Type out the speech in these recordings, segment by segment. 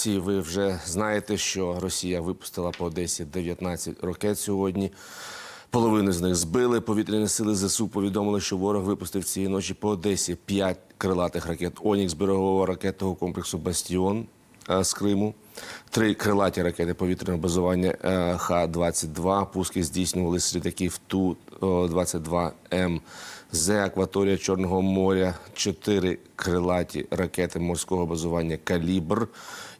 всі ви вже знаєте, що Росія випустила по Одесі 19 ракет сьогодні. Половину з них збили. Повітряні сили ЗСУ повідомили, що ворог випустив цієї ночі по Одесі 5 крилатих ракет Онікс берегового ракетного комплексу Бастіон з Криму. Три крилаті ракети повітряного базування е, Х-22. Пуски здійснювали з літаків Ту-22М з акваторія Чорного моря. Чотири крилаті ракети морського базування Калібр.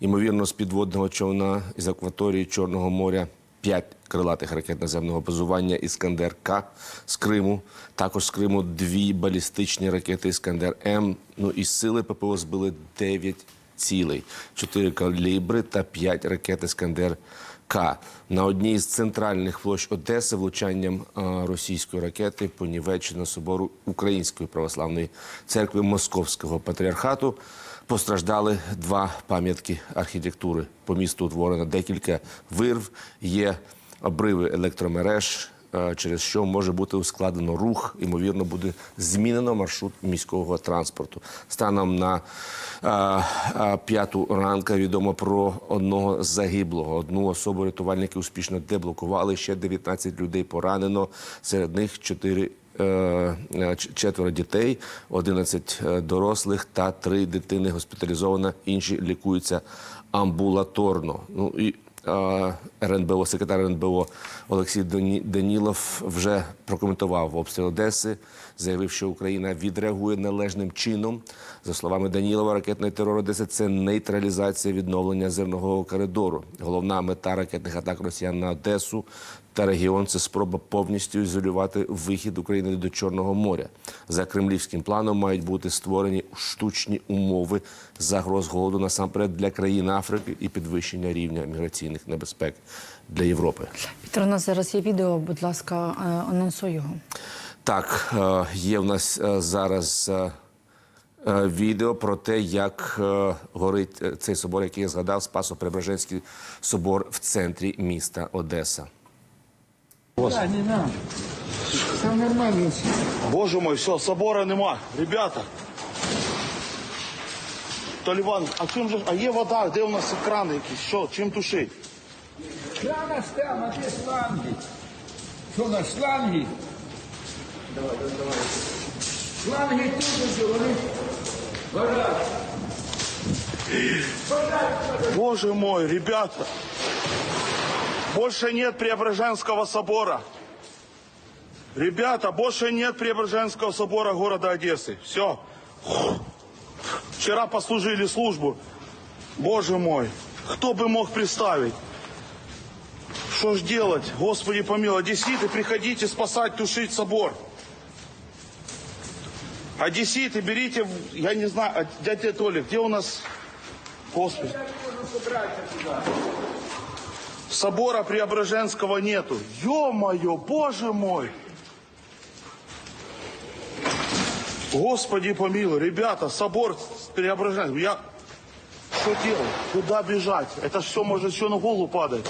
Ймовірно, з підводного човна із акваторії Чорного моря. П'ять крилатих ракет наземного базування Іскандер К з Криму. Також з Криму дві балістичні ракети Іскандер М. Ну і сили ППО збили дев'ять цілей, чотири калібри та п'ять ракет Іскандер К. На одній з центральних площ Одеси влучанням російської ракети понівечено собору Української православної церкви Московського патріархату. Постраждали два пам'ятки архітектури. По місту утворено декілька вирв. Є обриви електромереж, через що може бути ускладнено рух. Ймовірно, буде змінено маршрут міського транспорту. Станом на е, е, п'яту ранка відомо про одного загиблого. Одну особу рятувальники успішно деблокували. Ще 19 людей поранено. Серед них 4 е, е, ч- четверо дітей, 11 е, дорослих та три дитини госпіталізовано. Інші лікуються амбулаторно. Ну і е, РНБО, секретар РНБО Олексій Данілов вже прокоментував обстріл Одеси, заявив, що Україна відреагує належним чином. За словами Данілова, ракетний терор Одеси це нейтралізація відновлення зернового коридору. Головна мета ракетних атак росіян на Одесу та регіон це спроба повністю ізолювати вихід України до Чорного моря. За кремлівським планом мають бути створені штучні умови загроз голоду насамперед для країн Африки і підвищення рівня міграційних небезпек для Європи. Віктор, у нас зараз є відео, будь ласка, е, анонсуй його. Так, е, є в нас е, зараз відео про те, як горить цей собор, який я згадав, Спасо-Преображенський собор в центрі міста Одеса. Да, не надо. Все нормально. Боже мой, все, собора нема. Ребята. Толіван, а чим же, а є вода, де у нас крани якісь? Що, чим тушить? Крана ж там, а де шланги? Що на шланги? Шланги тут уже, вони горять. Боже мой, ребята. Больше нет Преображенского собора. Ребята, больше нет Преображенского собора города Одессы. Все. Вчера послужили службу. Боже мой, кто бы мог представить? Что ж делать? Господи помилуй, одесситы, приходите спасать, тушить собор. Одесситы, берите, я не знаю, а дядя Толик, где у нас... Господи. Собора Преображенского нету. Ё-моё, боже мой! Господи помилуй, ребята, собор Преображенского. Я... Что делать? Куда бежать? Это все может еще на голову падать.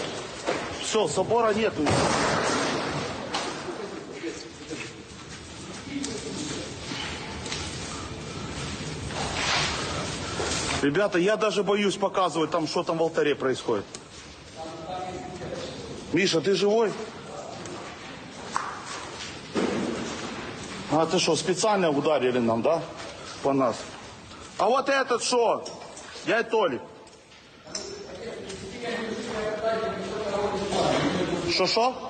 Все, собора нету. Ребята, я даже боюсь показывать там, что там в алтаре происходит. Миша, ты живой? А ты что, специально ударили нам, да? По нас. А вот этот что? Я Толик. Что, что?